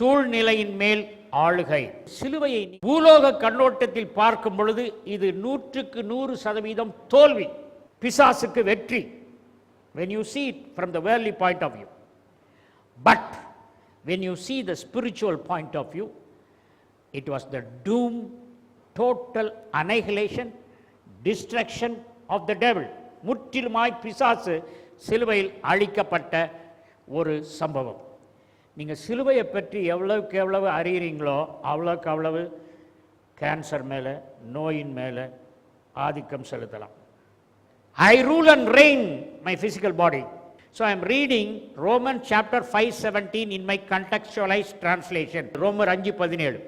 சூழ்நிலையின் மேல் ஆளுகை சிலுவையை பூலோக கண்ணோட்டத்தில் பார்க்கும் பொழுது இது நூற்றுக்கு நூறு சதவீதம் தோல்வி பிசாசுக்கு வெற்றி when you see it from the வேர்லி point of view but when you see the spiritual point of view it was the doom total annihilation destruction of the devil முற்றிலுமாய் பிசாசு சிலுவையில் அழிக்கப்பட்ட ஒரு சம்பவம் நீங்கள் சிலுவையை பற்றி எவ்வளவுக்கு எவ்வளவு அறிகிறீங்களோ அவ்வளோக்கு அவ்வளவு கேன்சர் மேலே நோயின் மேலே ஆதிக்கம் செலுத்தலாம். I rule and reign my physical body. So I am reading Romans chapter 5:17 in my contextualized translation ரோமர் அஞ்சு பதினேழு.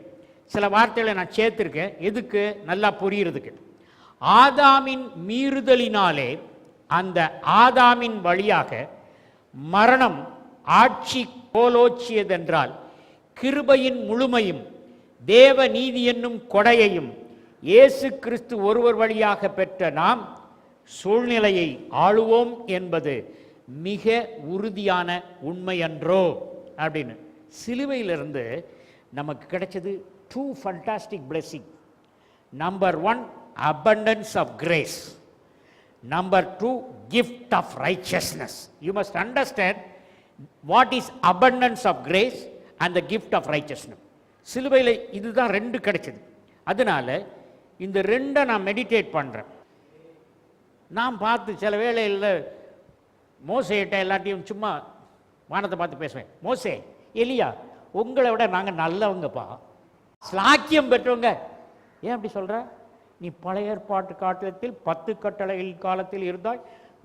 சில வார்த்தைகளை நான் சேர்த்துருக்கேன். எதுக்கு? நல்லா புரியுறதுக்கு. ஆதாமின் மீறுதலினாலே அந்த ஆதாமின் வழியாக மரணம் ஆட்சி கோலோச்சியதென்றால் கிருபையின் முழுமையும் தேவ நீதி என்னும் கொடையையும் இயேசு கிறிஸ்து ஒருவர் வழியாக பெற்ற நாம் சூழ்நிலையை ஆளுவோம் என்பது மிக உறுதியான உண்மையன்றோ? அப்படின்னு. சிலுவையிலிருந்து நமக்கு கிடைச்சது two fantastic blessing number one abundance of grace number two gift of righteousness you must understand what is abundance of grace and the gift of righteousness சிலுவையில் இதுதான் ரெண்டு கிடைச்சது. அதனால இந்த ரெண்டை நான் மெடிடேட் பண்ணுறேன் நான் பார்த்து சில வேளையில் மோசையிட்ட எல்லாத்தையும் சும்மா வானத்தை பார்த்து பேசுவேன். மோசே எலியா உங்களை விட நாங்கள் நல்லவங்கப்பா. ஸ்லாக்கியம் பெற்றவங்க. ஏன் அப்படி சொல்கிற நீ பழைய ஏற்பாட்டு காலத்தில் பத்து கட்டளையின் காலத்தில் இருந்தாய்.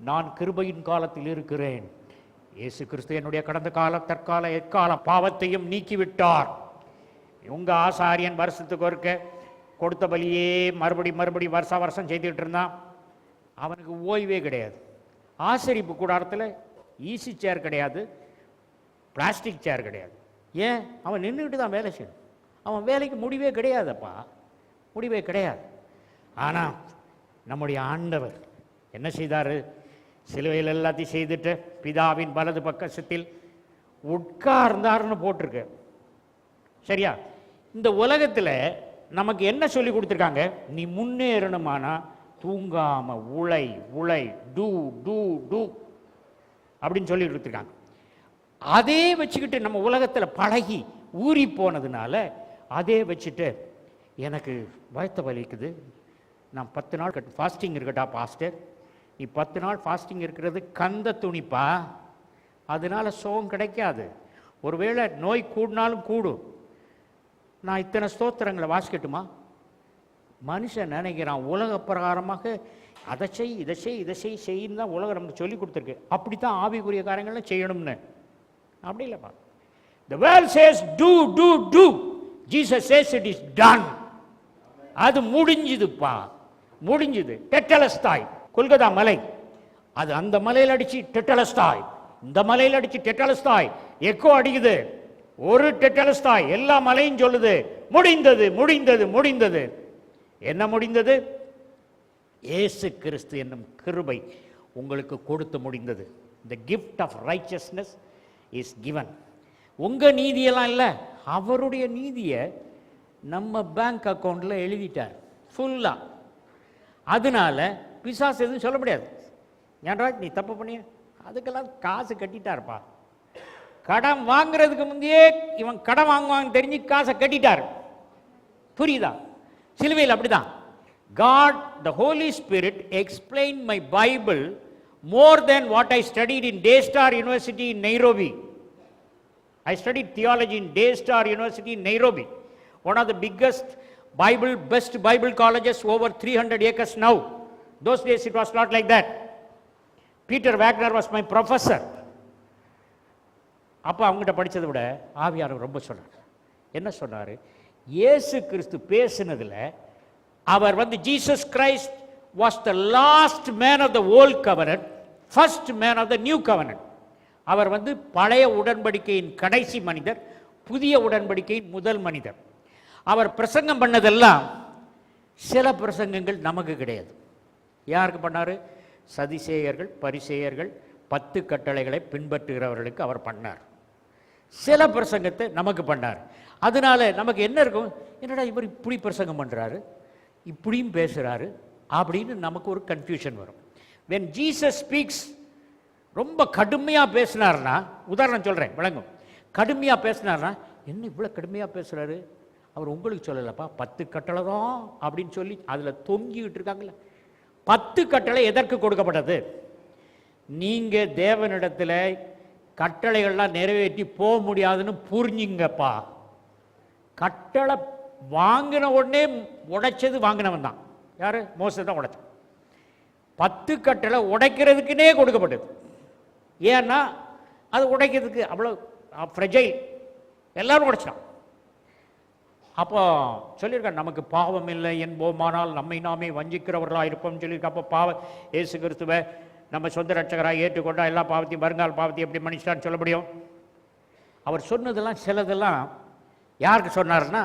நான் கிருபையின் காலத்தில் இருக்கிறேன். இயேசு கிறிஸ்து என்னுடைய கடந்த கால தற்கால எக்கால பாவத்தையும் நீக்கிவிட்டார். இவங்க ஆசாரியன் வருஷத்துக்கு ஒருக்க கொடுத்த பலியே மறுபடி மறுபடி வருஷா வருஷம் செய்துக்கிட்டு இருந்தான். அவனுக்கு ஓய்வே கிடையாது. ஆசரிப்பு கூடாரத்தில் ஈசி சேர் கிடையாது. பிளாஸ்டிக் சேர் கிடையாது. ஏன்? அவன் நின்றுக்கிட்டு தான் வேலை செய்யணும். அவன் வேலைக்கு முடிவே கிடையாதப்பா. முடிவே கிடையாது. ஆனால் நம்முடைய ஆண்டவர் என்ன செய்தார்? சிலுவையில் எல்லாத்தையும் செய்துட்டு பிதாவின் வலது பக்கத்தில் உட்கார்ந்தார்னு போட்டிருக்கு. சரியா? இந்த உலகத்தில் நமக்கு என்ன சொல்லி கொடுத்துருக்காங்க? நீ முன்னேறணுமானா தூங்காம உழை உழை டூ டூ டூ அப்படின்னு சொல்லி கொடுத்துருக்காங்க. அதே வச்சுக்கிட்டு நம்ம உலகத்தில் பழகி ஊறி போனதுனால அதே வச்சுட்டு எனக்கு வயத்த வலிக்குது நான் பத்து நாள் கட்டு ஃபாஸ்டிங் இருக்கட்டா பாஸ்டர் நீ பத்து நாள் ஃபாஸ்டிங் இருக்கிறது கந்த துணிப்பா? அதனால சுகம் கிடைக்காது. ஒருவேளை நோய் கூடினாலும் கூடும் நான் இத்தனை ஸ்தோத்திரங்களை வாசிக்கட்டுமா? மனுஷன் நினைக்கிறான் உலக பிரகாரமாக அதை செய் இதை செய் இதை செய் செய்யின்னு தான் உலகம் நமக்கு சொல்லி கொடுத்துருக்கு. அப்படி தான் ஆவிக்குரிய காரியங்கள்லாம் செய்யணும்னு. அப்படி இல்லைப்பா. The world says do do do Jesus says it is done அது முடிஞ்சுதுப்பா. முடிஞ்சுது. டெட்டலஸ்தாய் கொல்கத்தா மலை அது அந்த மலையில் அடிச்சு டெட்டலஸ்தாய் இந்த மலையில் அடிச்சு டெட்டலஸ்தாய் எக்கோ அடிக்குது. ஒரு டெட்டலஸ்தாய் எல்லா மலையும் சொல்லுது. முடிந்தது முடிந்தது முடிந்தது. என்ன முடிந்தது? ஏசு கிறிஸ்து என்னும் கிருபை உங்களுக்கு கொடுத்து முடிந்தது. The gift of righteousness is given உங்கள் நீதியெல்லாம் இல்லை. அவருடைய நீதியை நம்ம பேங்க் அக்கௌண்ட்டில் எழுதிட்டார். ஃபுல்லாக அதனால பிசாசு எதுவும் சொல்ல முடியாது. ஏன்டா நீ தப்பு பண்ணிய? அதுக்கெல்லாம் காசு கட்டிட்டாருப்பா. கடன் வாங்குறதுக்கு முந்தையே இவன் கடன் வாங்குவான்னு தெரிஞ்சு காசை கட்டிட்டார். புரியுதா? சிலுவையில் அப்படிதான். God the Holy Spirit explain my Bible more then what I studied in Daystar university in Nairobi I study theology in Day Star university in Nairobi one of the biggest Bible best Bible colleges over three hundred acres now Those days it was not like that. Peter Wagner was my professor அப்போ அவங்ககிட்ட படித்ததை விட ஆவியார் ரொம்ப சொன்னார். என்ன சொன்னார்? இயேசு கிறிஸ்து பேசினதில் அவர் வந்து Jesus Christ was the last man of the old covenant first man of the new covenant அவர் வந்து பழைய உடன்படிக்கையின் கடைசி மனிதர் புதிய உடன்படிக்கையின் முதல் மனிதர். அவர் பிரசங்கம் பண்ணதெல்லாம் சில பிரசங்கங்கள் நமக்கு கிடையாது. யாருக்கு பண்ணார்? சதிசேயர்கள் பரிசேயர்கள் பத்து கட்டளைகளை பின்பற்றுகிறவர்களுக்கு அவர் பண்ணார். சில பிரசங்கத்தை நமக்கு பண்ணார். அதனால நமக்கு என்ன இருக்கும்? என்னடா இவர் இப்படி பிரசங்கம் பண்ணுறாரு இப்படியும் பேசுகிறாரு அப்படின்னு நமக்கு ஒரு கன்ஃபியூஷன் வரும். வென் ஜீசஸ் ஸ்பீக்ஸ் ரொம்ப கடுமையாக பேசினார்னா உதாரணம் சொல்கிறேன் விளங்கும். கடுமையாக பேசினார்னா என்ன இவ்வளோ கடுமையாக பேசுகிறாரு அவர் உங்களுக்கு சொல்லலப்பா பத்து கட்டளை தான் அப்படின்னு சொல்லி அதில் தொங்கிக்கிட்டு இருக்காங்கல்ல. பத்து கட்டளை எதற்கு கொடுக்கப்பட்டது? நீங்கள் தேவனிடத்தில் கட்டளைகள்லாம் நிறைவேற்றி போக முடியாதுன்னு புரிஞ்சுங்கப்பா. கட்டளை வாங்கின உடனே உடைச்சது வாங்கினவன் தான். யார்? மோசை தான் உடைச்சான். பத்து கட்டளை உடைக்கிறதுக்குனே கொடுக்கப்பட்டது. ஏன்னா அது உடைக்கிறதுக்கு அவ்வளோ ஃப்ரெஜைல் எல்லோரும் உடைச்சிட்டான். அப்போ சொல்லியிருக்கார் நமக்கு பாவம் இல்லை என்போமானால் நம்மை நாமே வஞ்சிக்கிறவர்களாக இருப்போம்னு சொல்லியிருக்க அப்போ பாவ இயேசு கிறிஸ்துவை நம்ம சொந்த ரட்சகராக ஏற்றுக்கொண்டா எல்லா பாவத்தையும் வருங்கால் பாவத்தையும் எப்படி மனுஷான்னு சொல்ல முடியும்? அவர் சொன்னதெல்லாம் சிலதெல்லாம் யாருக்கு சொன்னார்னா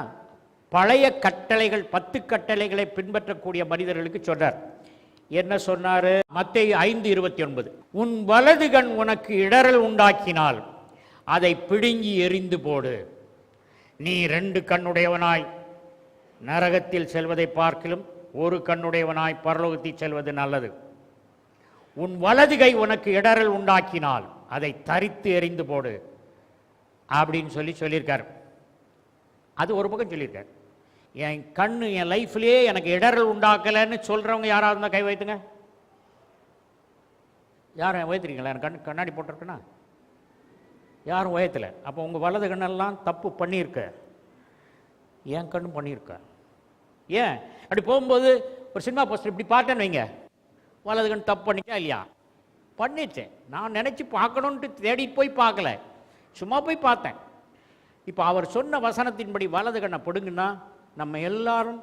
பழைய கட்டளைகள் பத்து கட்டளைகளை பின்பற்றக்கூடிய மனிதர்களுக்கு சொன்னார். என்ன சொன்னார்? மத்திய ஐந்து இருபத்தி ஒன்பது உன் வலது கண் உனக்கு இடறல் உண்டாக்கினால் அதை பிடுங்கி எறிந்து போடு. நீ ரெண்டு கண்ணுடையவனாய். நரகத்தில் செல்வதை பார்க்கிலும் ஒரு கண்ணுடையவனாய் பரலோகத்தில் செல்வது நல்லது. உன் வலது கை உனக்கு இடரல் உண்டாக்கினால் அதை தரித்து எறிந்து போடு. அப்படின்னு சொல்லி சொல்லியிருக்கார். அது ஒரு பக்கம் சொல்லியிருக்கார். என் கண்ணு என் லைஃப்லேயே எனக்கு இடரல் உண்டாக்கலைன்னு சொல்கிறவங்க யாராவது இருந்தால் கை வைத்துங்க. யாரும் வைத்துறீங்களா எனக்கு கண் கண்ணாடி போட்டிருக்குன்னா யாரும் உயத்தில் அப்போ உங்கள் வலது கண்ணெல்லாம் தப்பு பண்ணியிருக்க. என் கண்ணும் பண்ணியிருக்க. ஏன்? அப்படி போகும்போது ஒரு சினிமா போஸ்டர் இப்படி பார்த்தேன்னு வைங்க. வலது கண் தப்பு பண்ணிச்சா இல்லையா? பண்ணிச்சேன் நான் நினச்சி பார்க்கணுன்ட்டு தேடி போய் பார்க்கல. சும்மா போய் பார்த்தேன். இப்போ அவர் சொன்ன வசனத்தின்படி வலது கண்ணை பிடுங்கன்னா நம்ம எல்லாரும்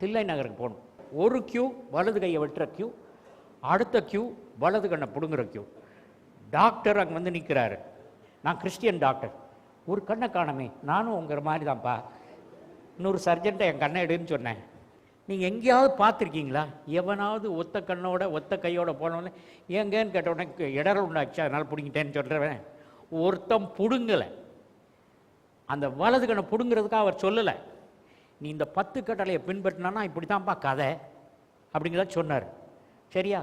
தில்லை நகருக்கு போகணும். ஒரு கியூ வலது கையை வெட்டுற கியூ அடுத்த கியூ வலது கண்ணை பிடுங்குற கியூ டாக்டர் அங்கே வந்து நிற்கிறாரு நான் கிறிஸ்டியன் டாக்டர். ஒரு கண்ணை காணமே நானும் உங்கிற மாதிரி தான்ப்பா இன்னொரு சர்ஜன்ட்டை என் கண்ணை எடுன்னு சொன்னேன். நீங்கள் எங்கேயாவது பார்த்துருக்கீங்களா? எவனாவது ஒத்த கண்ணோட ஒத்த கையோட போனோடனே எங்கேன்னு கேட்ட உடனே இடர் உண்டாச்சு அதனால் பிடிங்கிட்டேன்னு சொல்கிறவன் ஒருத்தன் பிடுங்கலை. அந்த வலது கண்ணை பிடுங்கிறதுக்காக அவர் சொல்லலை. நீ இந்த பத்து கட்டளையை பின்பற்றினா இப்படி தான்ப்பா கதை அப்படிங்கிறத சொன்னார். சரியா?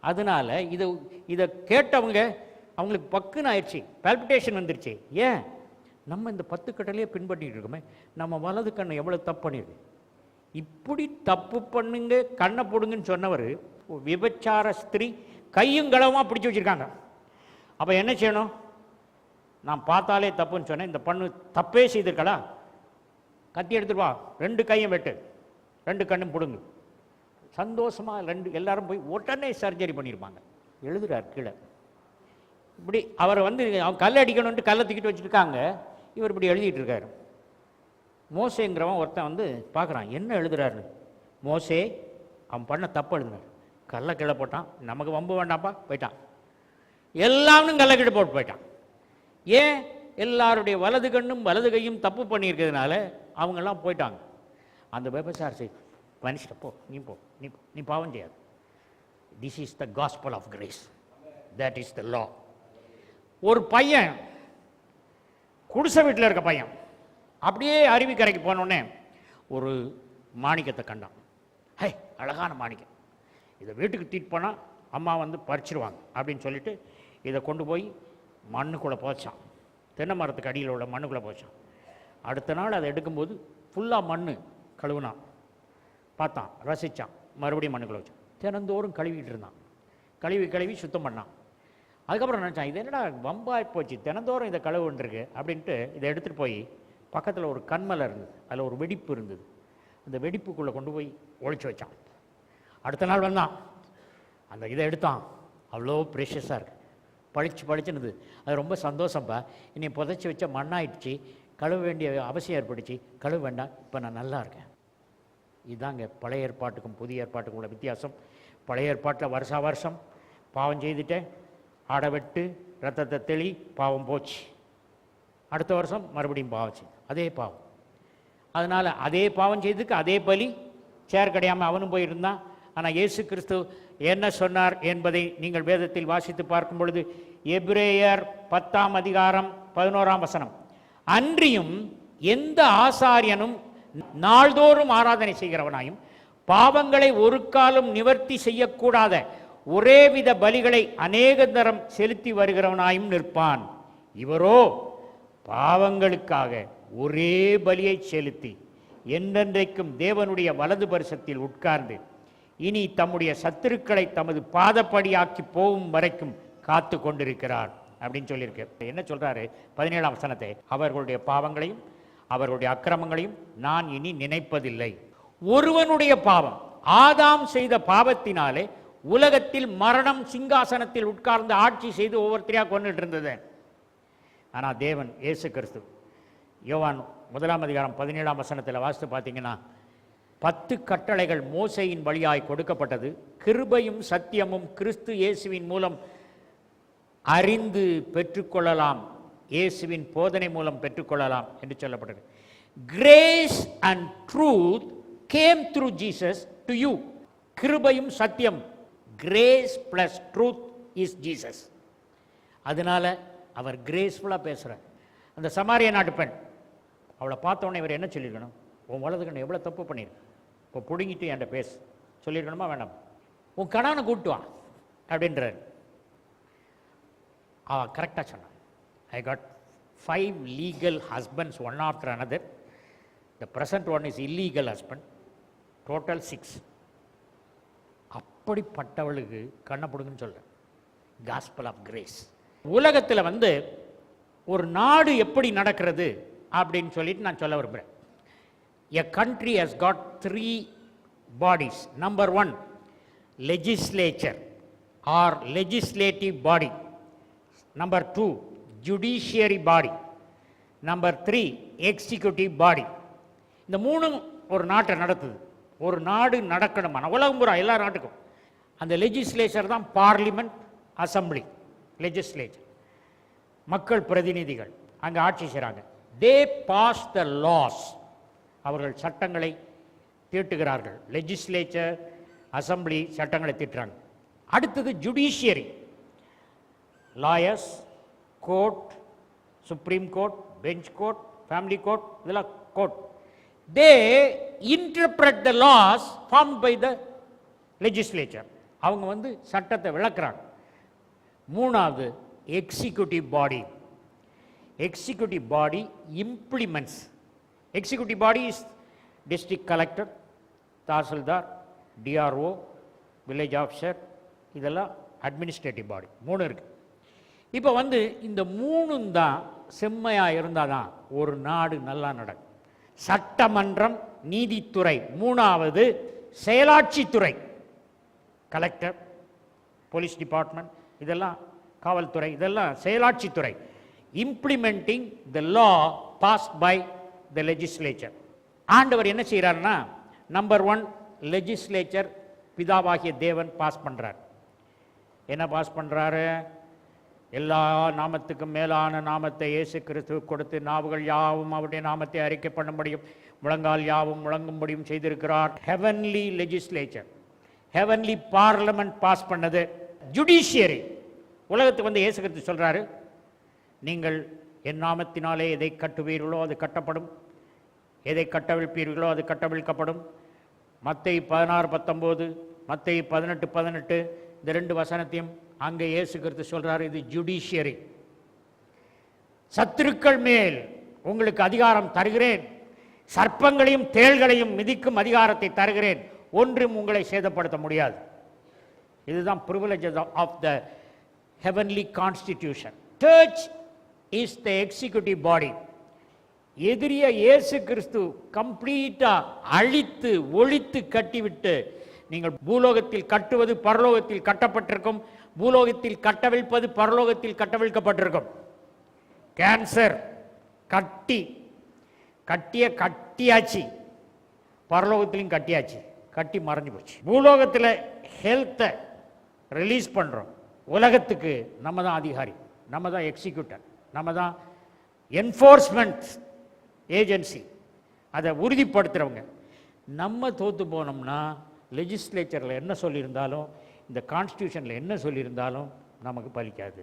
அதனால இதை இதை கேட்டவங்க அவங்களுக்கு பக்குன்னு ஆயிடுச்சு. பால்பிட்டேஷன் வந்துருச்சு. ஏன்? நம்ம இந்த பத்து கடலையே பின்பற்றிட்டு இருக்கோமே நம்ம வலது கண்ணை எவ்வளோ தப்பு பண்ணிடுது இப்படி தப்பு பண்ணுங்க கண்ணை போடுங்கன்னு சொன்னவர் விபச்சார ஸ்திரீ கையும் களவுமாக பிடிச்சி வச்சிருக்காங்க. அப்போ என்ன செய்யணும்? நான் பார்த்தாலே தப்புன்னு சொன்னேன் இந்த பண்ணு தப்பே செய்திருக்கலா? கத்தி எடுத்துட்டு வா ரெண்டு கையும் வெட்டு ரெண்டு கண்ணும் பிடுங்கு. சந்தோஷமாக ரெண்டு எல்லாரும் போய் உடனே சர்ஜரி பண்ணியிருப்பாங்க. எழுதுறார் கீழே. இப்படி அவர் வந்து அவன் கல் அடிக்கணுன்ட்டு கல்லை தூக்கிட்டு வச்சுருக்காங்க. இவர் இப்படி எழுதிட்டு இருக்காரு மோசேங்கிறவன் ஒருத்தன் வந்து பார்க்குறான் என்ன எழுதுறாரு மோசே அவன் பண்ண தப்பு எழுதுனார் கல்லை கீழே போட்டான் நமக்கு வம்பு வேண்டாம்ப்பா போயிட்டான். எல்லாமும் கல்லை கீழே போட்டு போயிட்டான். ஏன்? எல்லாருடைய வலது கண்ணும் வலது கையும் தப்பு பண்ணியிருக்கிறதுனால அவங்கெல்லாம் போயிட்டாங்க. அந்த பேப்பர் சரி மனுஷன் போ நீ போ நீ நீ பாவம் செய்யாது. This is the gospel of grace that is the law ஒரு பையன் குடிசை வீட்டில் இருக்க பையன். அப்படியே அருவிக்கரைக்கு போனோடனே ஒரு மாணிக்கத்தை கண்டான். ஹே அழகான மாணிக்கம் இதை வீட்டுக்கு தீட் போனால் அம்மா வந்து பறிச்சிருவாங்க அப்படின்னு சொல்லிட்டு இதை கொண்டு போய் மண்ணுக்குள்ளே போச்சான். தென்னை மரத்துக்கு அடியில் உள்ள மண்ணுக்குள்ளே போச்சான். அடுத்த நாள் அதை எடுக்கும்போது ஃபுல்லாக மண் கழுவுனான். பார்த்தான் ரசித்தான் மறுபடியும் மண்ணுக்குள்ளே வச்சான். தினந்தோறும் கழுவிட்டு இருந்தான். கழுவி கழுவி சுத்தம் பண்ணான். அதுக்கப்புறம் நினச்சேன் இது என்னடா வம்பாய் போச்சு தினந்தோறும் இதை கழுவுன்றிருக்கு. அப்படின்ட்டு இதை எடுத்துகிட்டு போய் பக்கத்தில் ஒரு கண்மலை இருந்தது. அதில் ஒரு வெடிப்பு இருந்தது. அந்த வெடிப்புக்குள்ளே கொண்டு போய் ஒழிச்சு வச்சான். அடுத்த நாள் வந்தான். அந்த இதை எடுத்தான். அவ்வளோ ப்ரெஷஸாக இருக்குது பழிச்சு பழிச்சுனது அது ரொம்ப சந்தோஷம்ப்பா இனி புதைச்சி வச்ச மண்ணாயிடுச்சு. கழுவ வேண்டிய அவசியம் ஏற்பட்டுச்சு. கழுவ வேண்டாம். இப்போ நான் நல்லா இருக்கேன். இதாங்க பழைய ஏற்பாட்டுக்கும் புதிய ஏற்பாட்டுக்கும் உள்ள வித்தியாசம். பழைய ஏற்பாட்டில் வருஷா வருஷம் பாவம் செய்துட்டேன். ஆடை வெட்டு ரத்தத்தை தெளி பாவம் போச்சு. அடுத்த வருஷம் மறுபடியும் பாவம் செய்து அதே பாவம். அதனால் அதே பாவம் செய்ததுக்கு அதே பலி சேர் கிடையாமல் அவனும் போயிருந்தான். ஆனால் இயேசு கிறிஸ்து என்ன சொன்னார் என்பதை நீங்கள் வேதத்தில் வாசித்து பார்க்கும் பொழுது எப்ரேயர் பத்தாம் அதிகாரம் பதினோராம் வசனம். அன்றியும் எந்த ஆசாரியனும் நாள்தோறும் ஆராதனை செய்கிறவனாயும் பாவங்களை ஒரு காலம் நிவர்த்தி செய்யக்கூடாத ஒரேவித பலிகளை அநேக தரம் செலுத்தி வருகிறவனாயும் நிற்பான். இவரோ பாவங்களுக்காக ஒரே பலியை செலுத்தி என்றென்றைக்கும் தேவனுடைய வலது பரிசத்தில் உட்கார்ந்து இனி தம்முடைய சத்துருக்களை தமது பாதப்படியாக்கி போகும் வரைக்கும் காத்து கொண்டிருக்கிறார் அப்படின்னு சொல்லியிருக்கு. என்ன சொல்றாரு? பதினேழாம் வசனத்தை அவர்களுடைய பாவங்களையும் அவர்களுடைய அக்கிரமங்களையும் நான் இனி நினைப்பதில்லை. ஒருவனுடைய பாவம் ஆதாம் செய்த பாவத்தினாலே உலகத்தில் மரணம் சிங்காசனத்தில் உட்கார்ந்து ஆட்சி செய்து ஒவ்வொருத்தரையாக கொண்டுட்டு இருந்தது ஆனால் தேவன் இயேசு கிறிஸ்து யோவான் முதலாம் அதிகாரம் பதினேழாம் வசனத்தில் வாசித்து பார்த்தீங்கன்னா பத்து கட்டளைகள் மோசையின் வழியாய் கொடுக்கப்பட்டது. கிருபையும் சத்தியமும் கிறிஸ்து இயேசுவின் மூலம் அறிந்து பெற்றுக்கொள்ளலாம். இயேசுவின் போதனை மூலம் பெற்றுக்கொள்ளலாம் என்று சொல்லப்பட்டது. Grace and truth came through Jesus to you கிருபையும் சத்தியம் grace plus truth is Jesus அதனால அவர் கிரேஸ்ஃபுல்லாக பேசுகிறார் அந்த சமாரிய நாட்டு பெண் அவளை பார்த்த உடனே இவர் என்ன சொல்லியிருக்கணும்? உன் வலது எவ்வளோ தப்பு பண்ணியிருக்கு? இப்போ பிடுங்கிட்டு என்கிட்ட பேசு. சொல்லியிருக்கணுமா வேண்டாம்? உன் கணவனை கூப்பிட்டு வா அப்படின்றார். அவ கரெக்டாக சொன்னான் I got five legal husbands one after another the present one is illegal husband total six அப்படிப்பட்டவளுக்கு கண்ணப்படுங்கன்னு சொல்ல காஸ்பல் ஆஃப் கிரேஸ் உலகத்தில் வந்து ஒரு நாடு எப்படி நடக்கிறது அப்படின்னு சொல்லிட்டு நான் சொல்ல விரும்புகிறேன் a country has got three bodies number one legislature or legislative body number two judiciary body number three executive body இந்த மூணும் ஒரு நாட்டை நடத்துது. ஒரு நாடு நடக்கணுமான உலகம் பூரா எல்லா நாட்டுக்கும். அந்த லெஜிஸ்லேச்சர் தான் பார்லிமெண்ட் அசம்பிளி லெஜிஸ்லேச்சர் மக்கள் பிரதிநிதிகள் அங்கே ஆட்சி செய்கிறாங்க தே பாஸ் த லாஸ் அவர்கள் சட்டங்களை தீட்டுகிறார்கள். லெஜிஸ்லேச்சர் அசம்பிளி சட்டங்களை தீட்டுறாங்க. அடுத்தது judiciary lawyers court supreme court bench court family court இதெல்லாம் court they interpret the laws form by the legislature அவங்க வந்து சட்டத்தை விளக்குறாங்க. மூணாவது executive body executive body implements executive body is district collector tahsildar DRO village officer இதெல்லாம் administrative body மூணு இருக்குது இப்போ வந்து இந்த மூணும் தான் செம்மையாக இருந்தால் தான் ஒரு நாடு நல்லா நடக்கும். சட்டமன்றம் நீதித்துறை. மூணாவது செயலாட்சித்துறை. கலெக்டர் போலீஸ் டிபார்ட்மெண்ட் இதெல்லாம் காவல்துறை இதெல்லாம் செயலாட்சித்துறை. Implementing the law pass by the legislature ஆண்டவர் என்ன செய்கிறாருன்னா நம்பர் ஒன் லெஜிஸ்லேச்சர் பிதாவாகிய தேவன் பாஸ் பண்ணுறார் என்ன பாஸ் பண்ணுறாரு எல்லா நாமத்துக்கும் மேலான நாமத்தை இயேசு கிறிஸ்து கொடுத்து நாவுகள் யாவும் அவருடைய நாமத்தை அறிக்கை பண்ண முடியும் முழங்கால் யாவும் முழங்கும்படியும் செய்திருக்கிறார். Heavenly legislature heavenly parliament pass பண்ணது ஜுடிஷியரி உலகத்துக்கு வந்து இயேசு கிறிஸ்து சொல்கிறாரு நீங்கள் என் நாமத்தினாலே எதை கட்டுவீர்களோ அது கட்டப்படும். எதை கட்டவிழ்ப்பீர்களோ அது கட்டவிழ்க்கப்படும். மத்தை பதினாறு பத்தொம்போது மத்தை பதினெட்டு பதினெட்டு இந்த ரெண்டு வசனத்தையும் அங்கே இயேசு கிறிஸ்து சொல்றாரு இது ஜுடிஷியரி சத்துருக்கள் மேல் உங்களுக்கு அதிகாரம் தருகிறேன். சர்ப்பங்களையும் தேள்களையும் மிதிக்கும் அதிகாரத்தை தருகிறேன். ஒன்றும் உங்களை சேதப்படுத்த முடியாது. இதுதான் privileges of the heavenly constitution church is the executive body எதிரிய இயேசு கிறிஸ்து கம்ப்ளீட்டாக அழித்து ஒழித்து கட்டிவிட்டு நீங்கள் பூலோகத்தில் கட்டுவது பரலோகத்தில் கட்டப்பட்டிருக்கும் பூலோகத்தில் கட்டவிழ்ப்பது பரலோகத்தில் கட்டவிழ்க்கப்பட்டிருக்கும். கேன்சர் கட்டி கட்டிய கட்டியாச்சு. பரலோகத்திலையும் கட்டியாச்சு. கட்டி மறைஞ்சு போச்சு. பூலோகத்தில் ஹெல்த்தை ரிலீஸ் பண்ணுறோம் உலகத்துக்கு நம்ம தான் அதிகாரி நம்ம தான் எக்ஸிக்யூட்டர் நம்ம தான் என்ஃபோர்ஸ்மெண்ட் ஏஜென்சி அதை உறுதிப்படுத்துகிறவங்க நம்ம தோற்று போனோம்னா லெஜிஸ்லேச்சரில் என்ன சொல்லியிருந்தாலும் இந்த கான்ஸ்டியூஷனில் என்ன சொல்லியிருந்தாலும் நமக்கு பலிக்காது.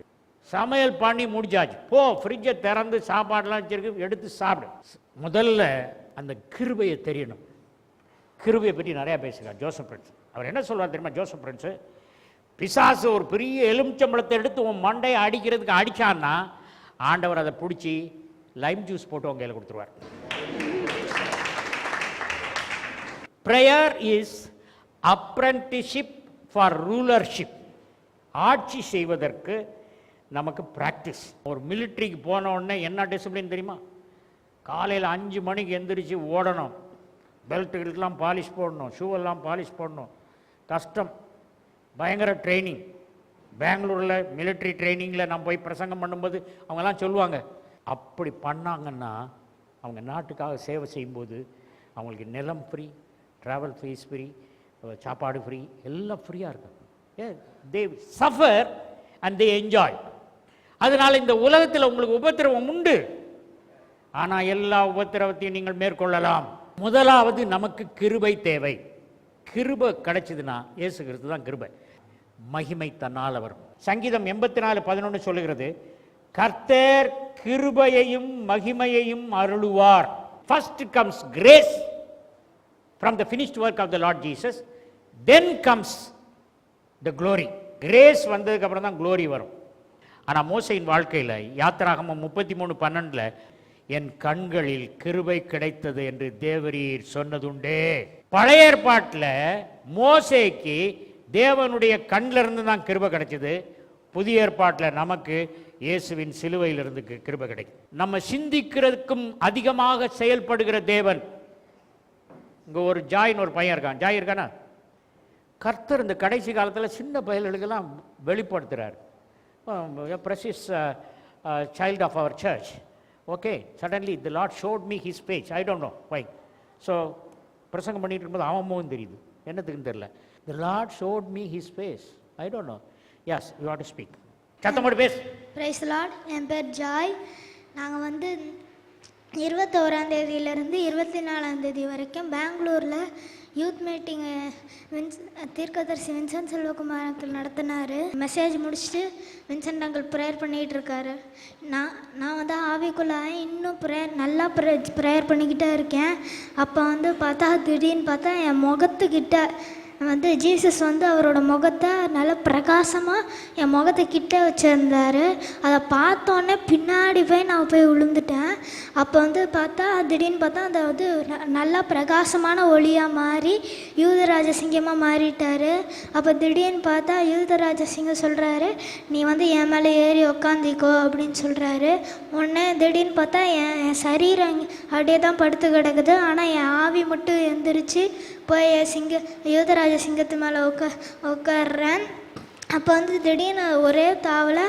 சமையல் பண்ணி முடிஞ்சாச்சு போ ஃப்ரிட்ஜை திறந்து சாப்பாடெலாம் வச்சுருக்கு எடுத்து சாப்பிடு. முதல்ல அந்த கிருபையை தெரியணும். கிருபையை பற்றி நிறையா பேசுகிறார். Joseph Prince. அவர் என்ன சொல்வார் தெரியுமா? ஜோசப் பிரின்ஸு பிசாசு ஒரு பெரிய எலுமிச்சம்பழத்தை எடுத்து உன் மண்டையை அடிக்கிறதுக்கு அடித்தான்னா ஆண்டவர் அதை பிடிச்சி லைம் ஜூஸ் போட்டு உங்க கையில் கொடுத்துருவார். Prayer is apprenticeship for rulership ஆட்சி செய்வதற்கு நமக்கு ப்ராக்டிஸ் ஒரு மிலிட்ரிக்கு போன உடனே என்ன டிசிப்ளின் தெரியுமா? காலையில் அஞ்சு மணிக்கு எந்திரிச்சு ஓடணும். பெல்ட்டுகளுக்கெல்லாம் பாலிஷ் போடணும் ஷூவெல்லாம் பாலிஷ் போடணும். கஷ்டம். பயங்கர ட்ரைனிங் பெங்களூரில் மிலிட்ரி ட்ரைனிங்கில் நான் போய் பிரசங்கம் பண்ணும்போது அவங்கெல்லாம் சொல்லுவாங்க அப்படி பண்ணாங்கன்னா அவங்க நாட்டுக்காக சேவை செய்யும்போது அவங்களுக்கு நிலம் ஃப்ரீ ட்ராவல் ஃபீஸ் ஃப்ரீ சாப்பாடு ஃப்ரீ எல்லாம் ஃப்ரீயாக இருக்கும். ஏ they suffer and they enjoy அதனால் இந்த உலகத்தில் உங்களுக்கு உபத்திரவம் உண்டு. ஆனால் எல்லா உபத்திரவத்தையும் நீங்கள் மேற்கொள்ளலாம். முதலாவது நமக்கு கிருபை தேவை. கிருபை கிடைச்சதுன்னா இயேசு கிறிஸ்து தான் கிருபை. மகிமை தன்னால் வரும் சங்கீதம் எண்பத்தி நாலு பதினொன்று சொல்லுகிறது கர்த்தர் கிருபையையும் மகிமையையும் அருளுவார். First comes grace from the finished work of the Lord Jesus then comes the glory grace வந்ததுக்கு அப்புறம் தான் க்ளோரி வரும். ஆனால் மோசையின் வாழ்க்கையில் யாத்திராகமம் முப்பத்தி மூணு பன்னெண்டில் என் கண்களில் கிருபை கிடைத்தது என்று தேவரீர் சொன்னதுண்டே. பழைய ஏற்பாட்டில் மோசேக்கு தேவனுடைய கண்ணிலிருந்து தான் கிருபை கிடைச்சது. புதிய ஏற்பாட்டில் நமக்கு இயேசுவின் சிலுவையிலிருந்து கிருபை கிடைக்கும். நம்ம சிந்திக்கிறதுக்கும் அதிகமாக செயல்படுகிற தேவன். இங்கே ஒரு ஜாயின் ஒரு பையன் இருக்கான். ஜாய் இருக்கானா? கர்த்தர் இந்த கடைசி காலத்தில் சின்ன பயல்களுக்கெல்லாம் வெளிப்படுத்துகிறார் precious child of our church okay suddenly the lord showed me his face I don't know why so பிரசங்கம் பண்ணிகிட்டு இருக்கும்போது அவன் தெரியுது. என்னத்துக்குன்னு தெரியல. The lord showed me his face I don't know yes you what to speak சத்தமோடு base praise lot என் பேர் Joy. நாங்கள் வந்து இருபத்தோராந்தேதியிலேருந்து இருபத்தி நாலாந்தேதி வரைக்கும் பெங்களூரில் யூத் மீட்டிங் வின்ஸ் தீர்க்கதரிசி வின்சன் செல்வகுமார் அங்கிள் நடத்தினார். மெசேஜ் முடிச்சுட்டு வின்சென்ட் அங்கிள் ப்ரேயர் பண்ணிகிட்டு இருக்காரு நான் நான் வந்து ஆவிக்குள்ள இன்னும் ப்ரேயர் நல்லா ப்ரே ப்ரேயர் பண்ணிக்கிட்டே இருக்கேன். அப்போ வந்து பார்த்தா திடீர்னு பார்த்தா என் முகத்துக்கிட்ட வந்து ஜீசஸ் வந்து அவரோட முகத்தை நல்ல பிரகாசமாக என் முகத்தை கிட்ட வச்சுருந்தார். அதை பார்த்தோன்னே பின்னாடி போய் நான் போய் விழுந்துட்டேன் அப்போ வந்து பார்த்தா திடீர்னு பார்த்தா அந்த வந்து ந- நல்லா பிரகாசமான ஒளியாக மாறி யூதராஜ சிங்கமாக மாறிட்டாரு. அப்போ திடீர்னு பார்த்தா யூதராஜ சிங்கம் சொல்கிறாரு நீ வந்து என் மேலே ஏறி உக்காந்திக்கோ அப்படின்னு சொல்கிறாரு உடனே திடீர்னு பார்த்தா என் என் சரீரம் அப்படியே தான் படுத்து கிடக்குது. ஆனால் என் ஆவி மட்டும் எந்திரிச்சு போய் சிங்க யூதராஜ சிங்கத்து மேலே உட்கா உட்காடுறேன் அப்போ வந்து திடீர்னு ஒரே தாவில்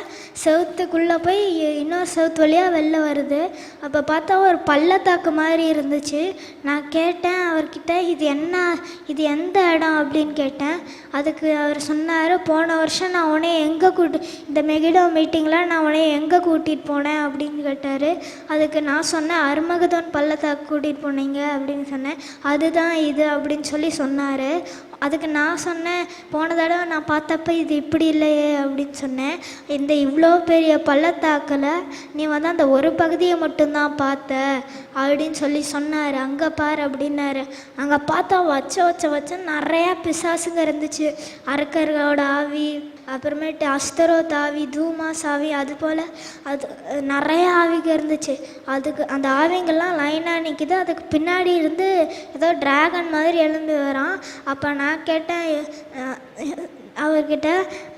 செவுத்துக்குள்ளே போய் இன்னொரு செவுத்து வழியாக வெளில வருது. அப்போ பார்த்தா ஒரு பள்ளத்தாக்கு மாதிரி இருந்துச்சு. நான் கேட்டேன் அவர்கிட்ட இது என்ன இது எந்த இடம்? அப்படின்னு கேட்டேன். அதுக்கு அவர் சொன்னார் போன வருஷம் நான் உடனே எங்கே கூட்டு இந்த மெகிடோ மீட்டிங்கில் நான் உன்னை எங்கே கூட்டிகிட்டு போனேன்? அப்படின்னு கேட்டார். அதுக்கு நான் சொன்னேன் அருமகதோன் பள்ளத்தாக்கு கூட்டிகிட்டு போனீங்க? அப்படின்னு சொன்னேன். அதுதான் இது அப்படின்னு சொல்லி சொன்னார். அதுக்கு நான் சொன்னேன் போன தடவை நான் பார்த்தப்ப இது இப்படி இல்லையே அப்படின்னு சொன்னேன். இந்த இவ்வளோ பெரிய பள்ளத்தாக்கில் நீ வந்து அந்த ஒரு பகுதியை மட்டும்தான் பார்த்த அப்படின்னு சொல்லி சொன்னார். அங்கே பார் அப்படின்னாரு. அங்கே பார்த்தா வச்ச வச்ச வச்ச நிறையா பிசாசுங்க இருந்துச்சு. அரக்கர்களோட ஆவி அப்புறமேட்டு அஸ்தரோத் ஆவி தூமாஸ் ஆவி அது போல் அது நிறைய ஆவிங்க இருந்துச்சு. அதுக்கு அந்த ஆவிங்கெல்லாம் லைனாக நிற்கிது அதுக்கு பின்னாடி இருந்து ஏதோ டிராகன் மாதிரி எழுந்து வரான். அப்போ நான் நான் கேட்டேன் அவர்கிட்ட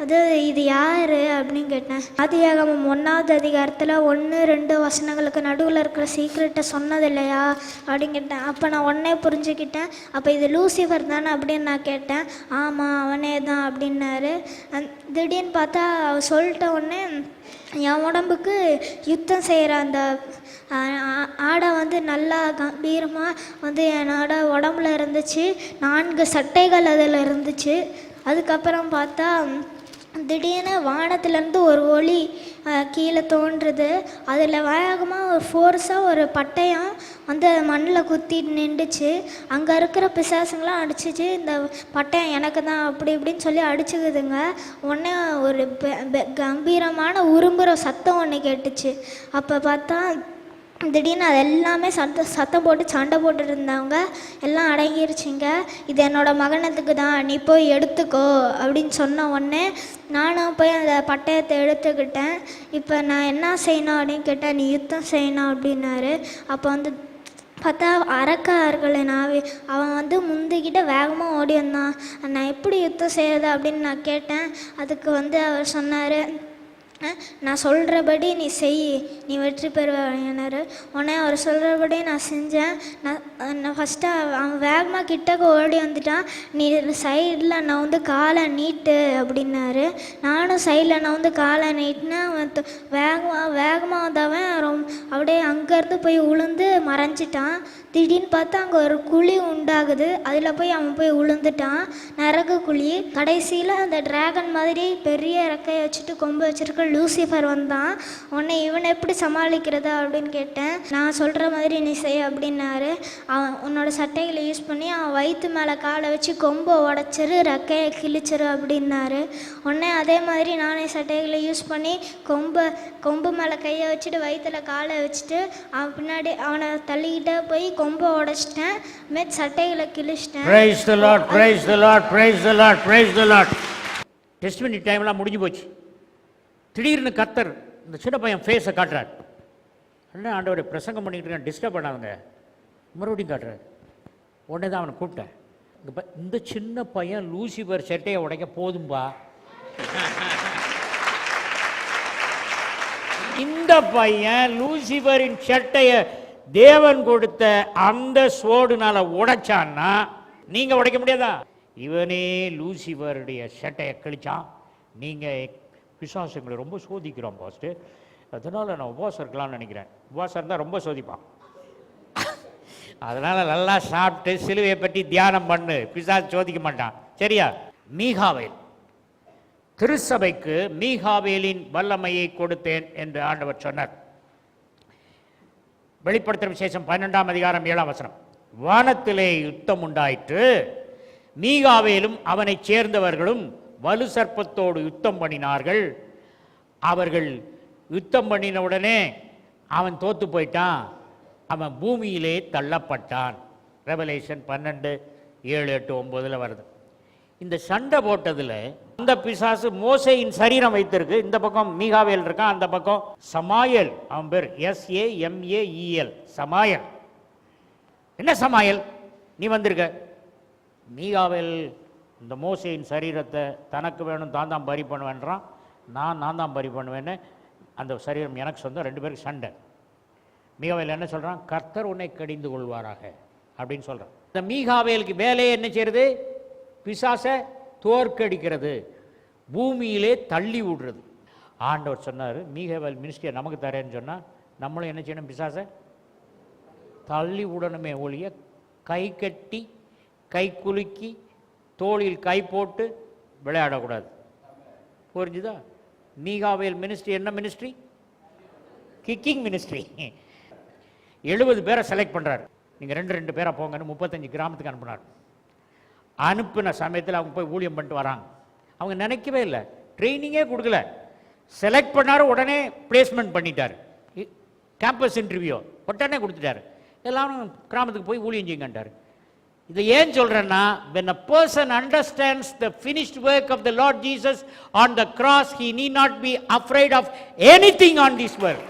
அது இது யார்? அப்படின்னு கேட்டேன். ஆதியாகமம் ஒன்றாவது அதிகாரத்தில் ஒன்று ரெண்டு வசனங்களுக்கு நடுவில் இருக்கிற சீக்ரெட்டை சொன்னது இல்லையா அப்படின்னு கேட்டேன். அப்போ நான் உடனே புரிஞ்சுக்கிட்டேன். அப்போ இது லூசிஃபர் தானே அப்படின்னு நான் கேட்டேன். ஆமாம் அவனே தான் அப்படின்னாரு. அந் திடீர்னு பார்த்தா அவர் சொல்லிட்ட உடனே என் உடம்புக்கு யுத்தம் செய்கிற அந்த ஆடை வந்து நல்லா கம்பீரமாக வந்து என்னோட உடம்புல இருந்துச்சு. நான்கு சட்டைகள் அதில் இருந்துச்சு. அதுக்கப்புறம் பார்த்தா திடீர்னு வானத்துலேருந்து ஒரு ஒளி கீழே தோன்றுது. அதில் வேகமாக ஒரு ஃபோர்ஸாக ஒரு பட்டயம் வந்து மண்ணில் குத்தி நின்றுச்சு. அங்கே இருக்கிற பிசாசுங்களாம் அடிச்சிச்சு இந்த பட்டயம் எனக்கு தான் அப்படி இப்படின்னு சொல்லி அடிச்சுக்குதுங்க. உடனே ஒரு பெ- கம்பீரமான உரும்புற சத்தம் ஒன்று கேட்டுச்சு. அப்போ பார்த்தா திடீர்னு அது எல்லாமே சத்த சத்தம் போட்டு சண்டை போட்டுட்டு இருந்தவங்க எல்லாம் அடங்கிருச்சிங்க. இது என்னோடய மகனத்துக்கு தான் நீ போய் எடுத்துக்கோ அப்படின்னு சொன்ன உடனே நானும் போய் அந்த பட்டயத்தை எடுத்துக்கிட்டேன். இப்போ நான் என்ன செய்யணும் அப்படின்னு கேட்டேன் நீ யுத்தம் செய்யணும் அப்படின்னாரு. அப்போ வந்து பார்த்தா அரக்கார்கள் நாவே அவன் வந்து முந்திக்கிட்ட வேகமாக ஓடி வந்தான். நான் எப்படி யுத்தம் செய்யறது? அப்படின்னு நான் கேட்டேன். அதுக்கு வந்து அவர் சொன்னார் நான் சொல்கிறபடி நீ செய் நீ வெற்றி பெறுவாரு உடனே அவர் சொல்கிறபடி நான் செஞ்சேன். நான் நான் ஃபஸ்ட்டு அவன் வேகமாக கிட்டக்க ஓடி வந்துட்டான். நீ சைடில் நான் வந்து காலை நீட்டு அப்படின்னாரு. நானும் சைடில் நான் வந்து காலை நீட்டினேன். அவன் வேகமாக வேகமாக வந்தவன். ரொம் அப்படியே அங்கேருந்து போய் உளுந்து மறைஞ்சிட்டான். திடீர்னு பார்த்தா அங்கே ஒரு குழி உண்டாகுது. அதில் போய் அவன் போய் உளுந்துட்டான். நரக குழி. கடைசியில் அந்த டிராகன் மாதிரி பெரிய ரெக்கையை வச்சுட்டு கொம்பு வச்சுருக்க லூசிஃபர் வந்தான். உன்னை இவனை எப்படி சமாளிக்கிறது? அப்படின்னு கேட்டேன். நான் சொல்கிற மாதிரி நீ செய் அப்படின்னாரு. அவன் உன்னோட சட்டைகளை யூஸ் பண்ணி அவன் வயிற்று மேலே காலை வச்சு கொம்பை உடச்சிரு ரெக்கையை கிழிச்சிரு அப்படின்னாரு. உடனே அதே மாதிரி நானே சட்டைகளை யூஸ் பண்ணி கொம்பை கொம்பு மேலே கையை வச்சுட்டு வயிற்றுல காலை வச்சுட்டு அவன் பின்னாடி அவனை தள்ளிக்கிட்டே போய் கொம்பை உடச்சிட்டேன். மேட் சட்டைகளை கிழிச்சிட்டேன். Praise the Lord praise the Lord praise the Lord praise the test பண்ணி டைம்லாம் முடிஞ்சு போச்சு. திடீர்னு கத்தர் இந்த சின்ன பையன் ஃபேஸை காட்டுறார். என்ன ஆண்டவரை பிரசங்கம் பண்ணிக்கிட்டு இருக்கேன் டிஸ்டர்ப் பண்ணாதுங்க. மறுபடியும் காட்டுறாரு. உடனே தான் அவனை கூப்பிட்டேன். இப்போ இந்த சின்ன பையன் லூசிபர் சட்டையை உடைக்க போதும்பா? இந்த பையன் லூசிபரின் சட்டையை தேவன் கொடுத்த அந்த சோடுனால உடைச்சான்னா நீங்கள் உடைக்க முடியாதா? இவனே லூசிபருடைய சட்டையை கிழிச்சான். நீங்கள் பிசாசுங்களை ரொம்ப சோதிக்கிறோம் பாஸ்ட்டு அதனால நான் உபவாசம் இருக்கலாம்னு நினைக்கிறேன். உபவாசம் இருந்தால் ரொம்ப சோதிப்பான். அதனால் நல்லா சாப்பிட்டு சிலுவையை பற்றி தியானம் பண்ணு. பிசாசு சோதிக்க மாட்டான். சரியா? மீகாவேல். திருச்சபைக்கு மீகாவேலின் வல்லமையை கொடுத்தேன் என்று ஆண்டவர் சொன்னார். வெளிப்படுத்தும் விசேஷம் பன்னெண்டாம் அதிகாரம் ஏழாம் வசனம். வானத்திலே யுத்தம் உண்டாயிற்று. மீகாவேலும் அவனைச் சேர்ந்தவர்களும் வலு சர்ப்பத்தோடு யுத்தம் பண்ணினார்கள். அவர்கள் யுத்தம் பண்ணின உடனே அவன் தோத்து போயிட்டான். அவன் பூமியிலே தள்ளப்பட்டான். ரெவலேஷன் பன்னெண்டு ஏழு எட்டு ஒம்போதில் வருது. இந்த சண்டை போட்டதில் அந்த பிசாசு மோசையின் சரீரம் வைத்திருக்கு. இந்த பக்கம் மீகாவேல் இருக்கான் அந்த பக்கம் சமாயல். அவன் பேர் எஸ்ஏ எம்ஏஇஎல் சமாயல். என்ன சமாயல்? நீ வந்திருக்க. மீகாவேல் இந்த மோசையின் சரீரத்தை தனக்கு வேணும் தான் தான் பரி பண்ணுவேன்றான். நான் நான் தான் பரி பண்ணுவேன்னு அந்த சரீரம் எனக்கு சொந்தம் ரெண்டு பேருக்கு சண்டை. மீகாவேல் என்ன சொல்கிறான் கர்த்தர் உன்னை கடிந்து கொள்வாராக அப்படின்னு சொல்கிறான் இந்த மீகாவேலுக்கு வேலையை என்ன செய்யறது? பிசாசை தோற்கடிக்கிறது. பூமியிலே தள்ளி விடுறது. ஆண்டவர் சொன்னார் மீகவேல் மினிஸ்டியை நமக்கு தரேன்னு சொன்னால் நம்மளும் என்ன செய்யணும் பிசாசை? தள்ளி விடணுமே ஒழிய கை கட்டி கை குலுக்கி தோளில் கை போட்டு விளையாடக்கூடாது. புரிஞ்சுதா? மீகாவேல் மினிஸ்ட்ரி என்ன மினிஸ்ட்ரி கிக்கிங் மினிஸ்ட்ரி எழுபது பேரை செலக்ட் பண்ணுறாரு நீங்கள் ரெண்டு ரெண்டு பேரை போங்கன்னு முப்பத்தஞ்சு கிராமத்துக்கு அனுப்புனார். அனுப்பின சமயத்தில் அவங்க போய் ஊழியம் பண்ணிட்டு வராங்க. அவங்க நினைக்கவே இல்லை. ட்ரைனிங்கே கொடுக்கல. செலக்ட் பண்ணார் உடனே பிளேஸ்மெண்ட் பண்ணிட்டார். கேம்பஸ் இன்டர்வியூ உடனே கொடுத்துட்டாரு. எல்லாரும் கிராமத்துக்கு போய் ஊழியம் செய்யுங்கன்ட்டார். இதை ஏன் சொல்றேன்னா when a person understands the finished work of the Lord Jesus on the cross he need not be afraid of anything on this world.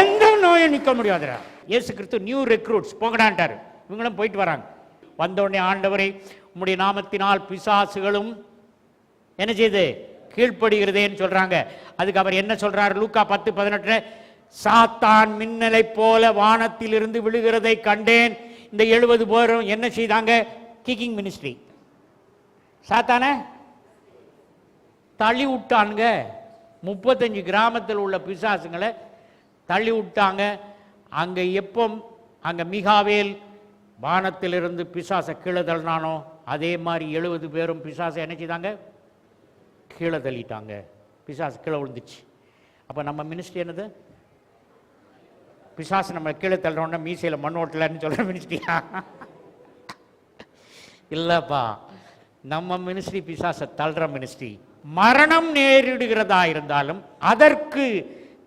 எந்த நோயும் நிற்க முடியாதுடா. இயேசு கிறிஸ்து நியூ ரெக்ரூட்ஸ் போங்கடான்ட்டாரு இவங்களும் போயிட்டு வராங்க. வந்த உடனே ஆண்டவரை உம்முடைய நாமத்தினால் பிசாசுகளும் என்ன செய்யுது கீழ்ப்படுகிறதேன்னு சொல்றாங்க. அதுக்கு அவர் என்ன சொல்றாரு? லூக்கா பத்து பதினெட்டு சாத்தான் மின்னலை போல வானத்திலிருந்து விழுகிறதை கண்டேன். இந்த எழுபது பேரும் என்ன செய்தாங்க? கிக்கிங் மினிஸ்ட்ரி சாத்தான? தள்ளி விட்டானுங்க. முப்பத்தஞ்சு கிராமத்தில் உள்ள பிசாசுங்களை தள்ளி விட்டாங்க. அங்கே எப்போ அங்கே மிகாவேல் வானத்திலிருந்து பிசாசை கீழே தள்ளினானோ அதே மாதிரி எழுபது பேரும் பிசாசை என்ன செய்தாங்க? கீழே தள்ளிட்டாங்க. பிசாசு கீழே விழுந்துச்சு. அப்போ நம்ம மினிஸ்ட்ரி என்னது? பிசாசு நம்ம கீழே தள்ளுறோன்னா மீசையில் மண் ஓட்டலன்னு சொல்கிற மினிஸ்ட்ரியா இல்லைப்பா நம்ம மினிஸ்ட்ரி பிசாசை தள்ளுற மினிஸ்ட்ரி மரணம் நேரிடுகிறதா இருந்தாலும் அதற்கு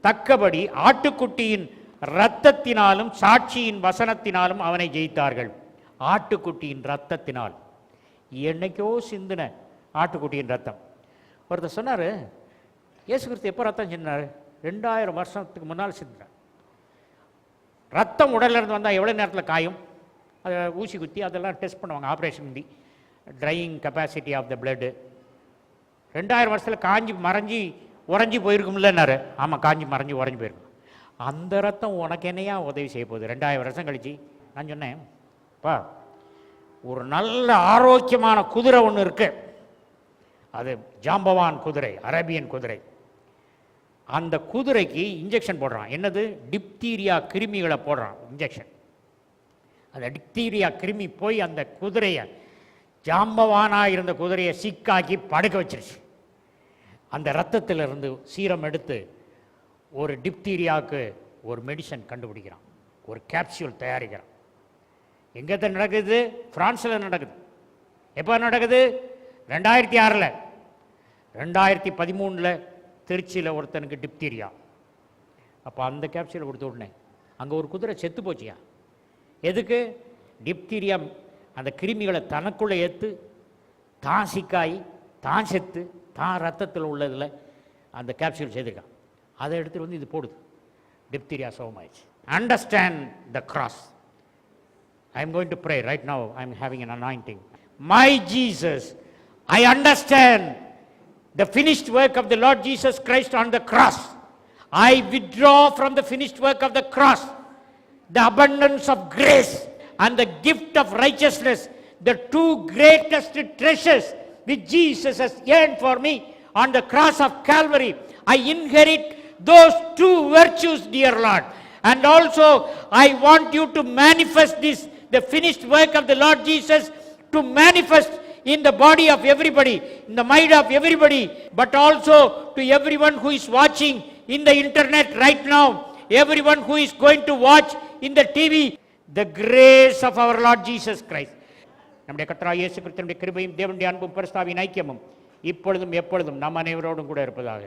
தக்கபடி ஆட்டுக்குட்டியின் இரத்தத்தினாலும் சாட்சியின் வசனத்தினாலும் அவனை ஜெயித்தார்கள். ஆட்டுக்குட்டியின் ரத்தத்தினால் என்னைக்கோ சிந்தின ஆட்டுக்குட்டியின் ரத்தம் ஒருத்தர் சொன்னார் இயேசு கிறிஸ்து எப்போ ரத்தம் சிந்தினார்? ரெண்டாயிரம் வருஷத்துக்கு முன்னால் சிந்தினார். ரத்தம் உடலிருந்து வந்தால் எவ்வளோ நேரத்தில் காயும்? அதை ஊசி குத்தி அதெல்லாம் டெஸ்ட் பண்ணுவாங்க. ஆப்ரேஷன் பண்ணி drying capacity of the blood ரெண்டாயிரம் வருஷத்தில் காஞ்சி மறைஞ்சி உறைஞ்சி போயிருக்கும்லன்னாரு. ஆமாம் காஞ்சி மறைஞ்சி உறைஞ்சி போயிருக்கும். அந்த ரத்தம் உனக்கு என்னையா உதவி செய்ய போகுது? ரெண்டாயிரம் வருஷம் கழிச்சு. நான் சொன்னேன் பா ஒரு நல்ல ஆரோக்கியமான குதிரை ஒன்று இருக்குது அது ஜாம்பவான் குதிரை அரேபியன் குதிரை. அந்த குதிரைக்கு இன்ஜெக்ஷன் போடுறான். என்னது? டிப்தீரியா கிருமிகளை போடுறான். இன்ஜெக்ஷன் அந்த டிப்தீரியா கிருமி போய் அந்த குதிரையை ஜாம்பவானாக இருந்த குதிரையை சிக்காக்கி படுக்க வச்சிருச்சு. அந்த ரத்தத்திலிருந்து சீரம் எடுத்து ஒரு டிப்தீரியாவுக்கு ஒரு மெடிசன் கண்டுபிடிக்கிறான். ஒரு கேப்சியூல் தயாரிக்கிறான். எங்கே நடக்குது? பிரான்ஸில் நடக்குது. எப்போ நடக்குது? ரெண்டாயிரத்தி ஆறில். ரெண்டாயிரத்தி பதிமூணில் திருச்சியில் ஒருத்தனுக்கு டிப்தீரியா அப்போ அந்த கேப்சூலை கொடுத்து உடனே அங்கே ஒரு குதிரை செத்து போச்சியா? எதுக்கு? டிப்தீரியா அந்த கிருமிகளை தனக்குள்ளே ஏற்று தான் சிக்காய் தான் செத்து தான் ரத்தத்தில் உள்ளதில் அந்த கேப்சூல் செய்திருக்கான் அதை எடுத்துகிட்டு வந்து இது போடுது. Diphtheria சோமாயிடுச்சு understand the grace I am going to pray right now I am having an anointing my Jesus I understand the finished work of the Lord Jesus Christ on the cross. I withdraw from the finished work of the cross the abundance of grace and the gift of righteousness, the two greatest treasures which Jesus has earned for me on the cross of Calvary. I inherit those two virtues, dear Lord. And also, I want you to manifest this, the finished work of the Lord Jesus, to manifest in the body of everybody, in the mind of everybody, but also to everyone who is watching in the internet right now, everyone who is going to watch in the TV, the grace of our Lord Jesus Christ. நம்முடைய கர்த்தராகிய இயேசு கிறிஸ்துவினுடைய கிருபையும் தேவனுடைய அன்பும் பரிசுத்தாவின் ஐக்கியமும் இப்பொழுதும் எப்பொழுதும் நம் அனைவரோடும் கூட இருப்பதாக